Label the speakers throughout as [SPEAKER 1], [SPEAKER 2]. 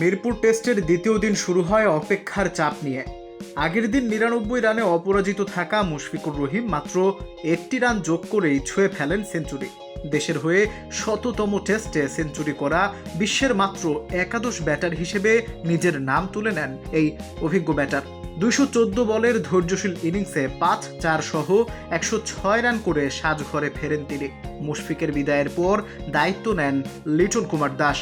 [SPEAKER 1] মিরপুর টেস্টের দ্বিতীয় দিন শুরু হয় অপেক্ষার চাপ নিয়ে। আগের দিন নিরানব্বই রানে অপরাজিত থাকা মুশফিকুর রহিম মাত্র একটি রান যোগ করেই ছুঁয়ে ফেলেন সেঞ্চুরি। দেশের হয়ে শততম টেস্টে সেঞ্চুরি করা বিশ্বের মাত্র একাদশ ব্যাটার হিসেবে নিজের নাম তুলে নেন এই অভিজ্ঞ ব্যাটার। দুইশো চোদ্দ বলের ধৈর্যশীল ইনিংসে পাঁচ, চার সহ একশো ছয় রান করে সাজঘরে ফেরেন তিনি। মুশফিকের বিদায়ের পর দায়িত্ব নেন লিটন কুমার দাস।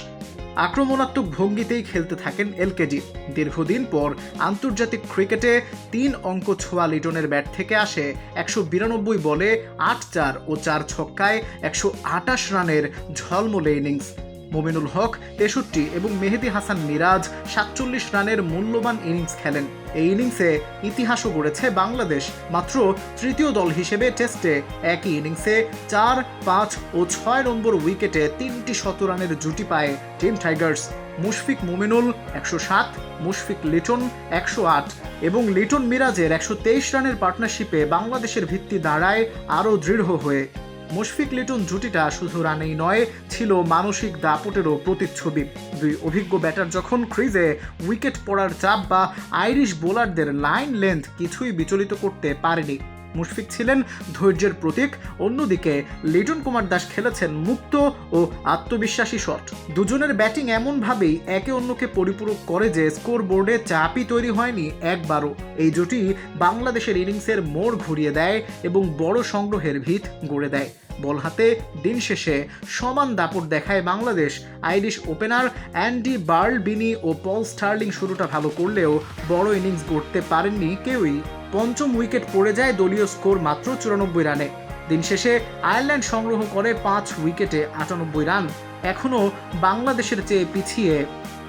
[SPEAKER 1] আক্রমণাত্মক ভঙ্গিতেই খেলতে থাকেন এলকেজি। দীর্ঘদিন পর আন্তর্জাতিক ক্রিকেটে তিন অঙ্ক ছোঁয়া লিটনের ব্যাট থেকে আসে একশো বিরানব্বই বলে আট চার ও চার ছক্কায় একশো আটাশ রানের ঝলমলে ইনিংস। মোমিনুল হক, তেষট্টি এবং মেহেদি হাসান মিরাজ সাতচল্লিশ রানের মূল্যবান ইনিংস খেলেন। এই ইনিংসে ইতিহাসও গড়েছে বাংলাদেশ, মাত্র তৃতীয় দল হিসেবে টেস্টে একই ইনিংসে চার, পাঁচ ও ছয় নম্বর উইকেটে তিনটি শতরানের জুটি পায় টিম টাইগার্স। মুশফিক মুমিনুল একশো সাত, মুশফিক লিটন একশো আট এবং লিটন মিরাজের একশো তেইশ রানের পার্টনারশিপে বাংলাদেশের ভিত্তি দাঁড়ায় আরও দৃঢ় হয়ে। মুশফিক লিটন জুটিটা শুধু রানেই নয়, ছিল মানসিক দাপটেরও প্রতিচ্ছবি। দুই অভিজ্ঞ ব্যাটার যখন ক্রিজে উইকেট পড়ার চাপ বা আইরিশ বোলারদের লাইন লেন্থ কিছুই বিচলিত করতে পারেনি। মুশফিক ছিলেন ধৈর্যের প্রতীক। অন্যদিকে লিটন কুমার দাস খেলেছেন মুক্ত ও আত্মবিশ্বাসী শট। দুজনের ব্যাটিং এমনভাবেই একে অন্যকে পরিপূরক করে যে স্কোর বোর্ডে চাপই তৈরি হয়নি একবারও। এই জুটি বাংলাদেশের ইনিংসের মোড় ঘুরিয়ে দেয় এবং বড় সংগ্রহের ভিত গড়ে দেয়। বল হাতে দিন শেষে সমান দাপট দেখায় Bangladesh. Irish opener Andy Balbirnie ও পল স্টার্লিং শুরুটা ভালো করলেও বড় ইনিংস গড়তে পারেননি কেউই। পঞ্চম উইকেট পড়ে যায় দলীয় স্কোর মাত্র চুরানব্বই রানে। দিন শেষে আয়ারল্যান্ড সংগ্রহ করে পাঁচ উইকেটে আটানব্বই রান। এখনও বাংলাদেশের চেয়ে পিছিয়ে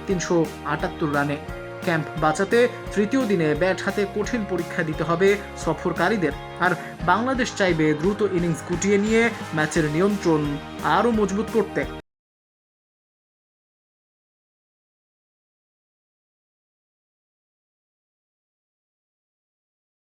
[SPEAKER 1] তিনশো আটাত্তর রানে। ক্যাম্প বাঁচাতে তৃতীয় দিনে ব্যাট হাতে কঠিন পরীক্ষা দিতে হবে সফরকারীদের। আর বাংলাদেশ চাইবে দ্রুত ইনিংস গুটিয়ে নিয়ে ম্যাচের নিয়ন্ত্রণ আরও মজবুত করতে।